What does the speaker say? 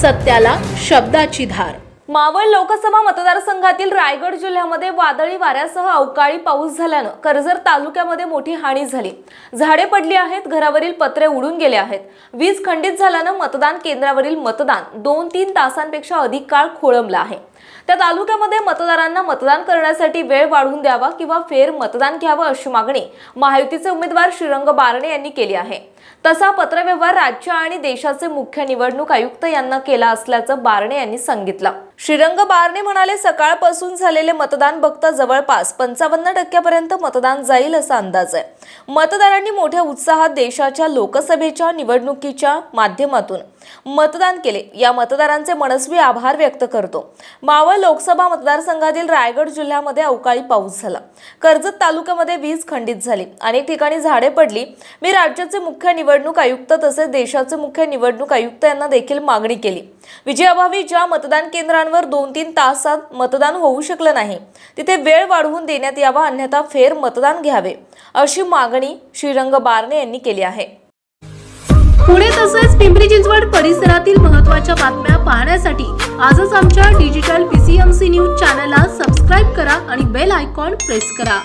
सत्याला शब्दाची धार. मावळ लोकसभा मतदारसंघातील रायगड जिल्ह्यामध्ये वादळी वाऱ्यासह अवकाळी पाऊस झाल्यानं कर्जत तालुक्यामध्ये मोठी हानी झाली. झाडे पडली आहेत घरावरील पत्रे उडून गेले आहेत. वीज खंडित झाल्यानं मतदान केंद्रावरील मतदान दोन तीन तासांपेक्षा अधिक काळ खोळंबला आहे. त्या तालुक्यामध्ये मतदारांना मतदान करण्यासाठी वेळ वाढवून द्यावा किंवा फेर मतदान घ्यावं अशी मागणी महायुतीचे उमेदवार श्रीरंग बारणे यांनी केली आहे. तसा पत्रव्यवहार राज्य आणि देशाचे मुख्य निवडणूक आयुक्त यांना केला असल्याचं बारणे यांनी सांगितलं. श्रीरंग बारणे म्हणाले सकाळपासून झालेले मतदान बघता जवळपास पंचावन्न टक्क्यापर्यंत मतदान जाईल असा अंदाज आहे. मतदारांनी मोठ्या उत्साहात देशाच्या लोकसभेच्या निवडणुकीच्या माध्यमातून मतदान केले. या मतदारांचे मनस्वी आभार व्यक्त करतो. मावळ लोकसभा मतदारसंघातील रायगड जिल्ह्यामध्ये अवकाळी पाऊस झाला. कर्जत तालुक्यामध्ये वीज खंडित झाली. अनेक ठिकाणी झाडे पडली. मी राज्याचे मुख्य निवडणूक आयुक्त तसेच देशाचे मुख्य निवडणूक आयुक्त यांना देखील मागणी केली. विजयाभावी ज्या मतदान केंद्रांवर दोन तीन तासात मतदान होऊ शकलं नाही तिथे वेळ वाढवून देण्यात यावा अन्यथा फेर मतदान घ्यावे अशी मागणी श्रीरंग बारणे यांनी केली आहे. पुणे तसेच पिंपरी चिंचवड परिसरातील महत्त्वाच्या बातम्या पाहण्यासाठी आजच आमच्या डिजिटल पीसीएमसी न्यूज चॅनलला सबस्क्राईब करा आणि बेल आयकॉन प्रेस करा.